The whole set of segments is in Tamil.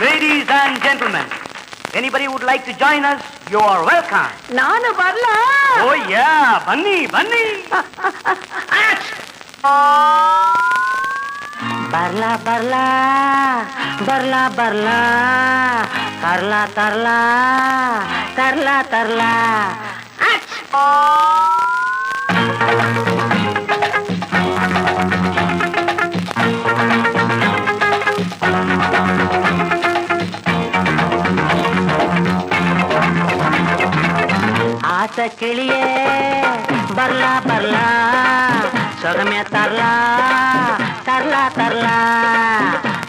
Ladies and gentlemen, anybody would like to join us, you are welcome. ನಾನು ಬರ್ಲಾ Oh yeah, ಬನ್ನಿ ಬನ್ನಿ ಬರ್ಲಾ ಬರ್ಲಾ ಬರ್ಲಾ ಬರ್ಲಾ ತರ್ಲಾ ತರ್ಲಾ ತರ್ಲಾ ತರ್ಲಾ ಕಿಳಿಯೇ ಬರ್ಲಾ ಬರ್ಲಾ ಸೊಗಮೆ ತರ್ಲಾ ತರ್ಲಾ ತರ್ಲಾ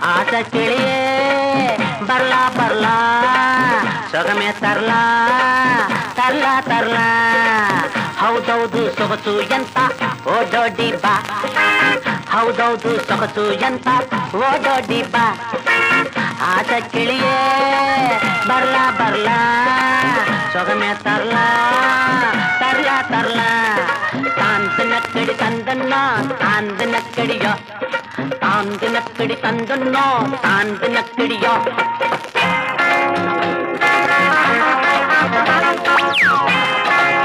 ಆಸ ಕಿಳಿಯೇ ಬರ್ಲಾ ಬರ್ಲಾ ಸೊಗಮೆ ತರ್ಲಾ ತರ್ಲಾ ತರ್ಲಾ. ಹೌದೌದು ಸೊಗಸು ಎಂತ ಓಡೋಡಿ ಬಾ. ಹೌದೌದು ಸೊಗಸು ಎಂತ ಓಡೋಡಿ ಬಾ. ಆಸ ಕಿಳಿಯೇ ಬರ್ಲಾ ಬರ್ಲಾ ಸೊಗಮೆ ತರ್ಲಾ. தந்தொன்னோ தாந்து நக்கடியோ தாந்து நக்கடி தந்தொன்னோ தாந்து நக்கடியோ Thank you.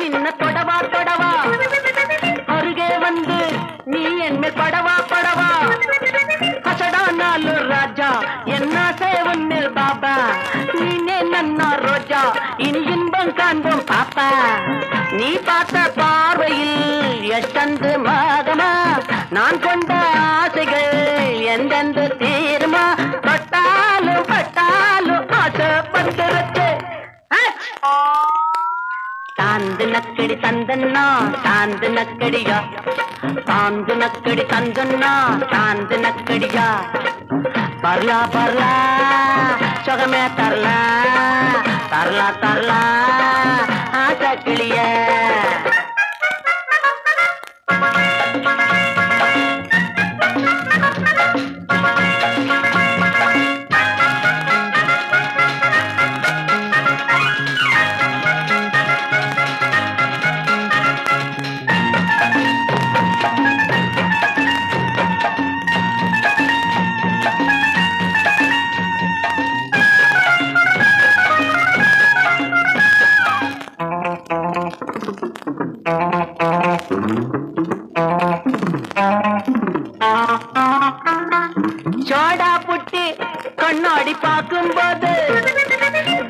நின்ன தொடவா தொடவா. அருகே வந்து நீ என்மேல் படவா படவா. அசடா ராஜா என்ன சேவன்னில் பாபா. நீனே நன்னா ரோஜா இனி இன்பம் காண்போம் பாப்பா. நீ பார்த்த பார்வையில் எட்டந்து மாதமா நான் கொண்ட தாந்து நக்கடி தந்தன்னா தாந்து நக்கடியா? தாந்து நக்கடி தந்தன்னா தாந்து நக்கடியா? பர்லா பர்லா சொகமே தரலா தரலா தரலா. ஆசை கிளிய சோடா புட்டி கண்ணாடி பார்க்கும் போது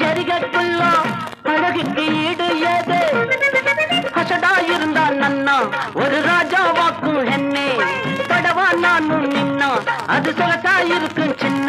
ஜரிகக்குள்ள அழகுக்கு ஈடு ஏது ஹசடா இருந்தா நன்னா ஒரு ராஜா வாக்கும் என்னே. படவா நானும் நின்னா அது சொலசா இருக்கும் சின்ன.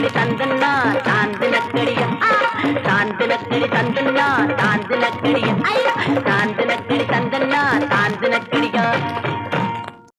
விளக்கடி தந்தன்னா தான் விளக்கடியா. தான் விளக்கடி தந்தன்னா தான் விளக்கடியா. தான்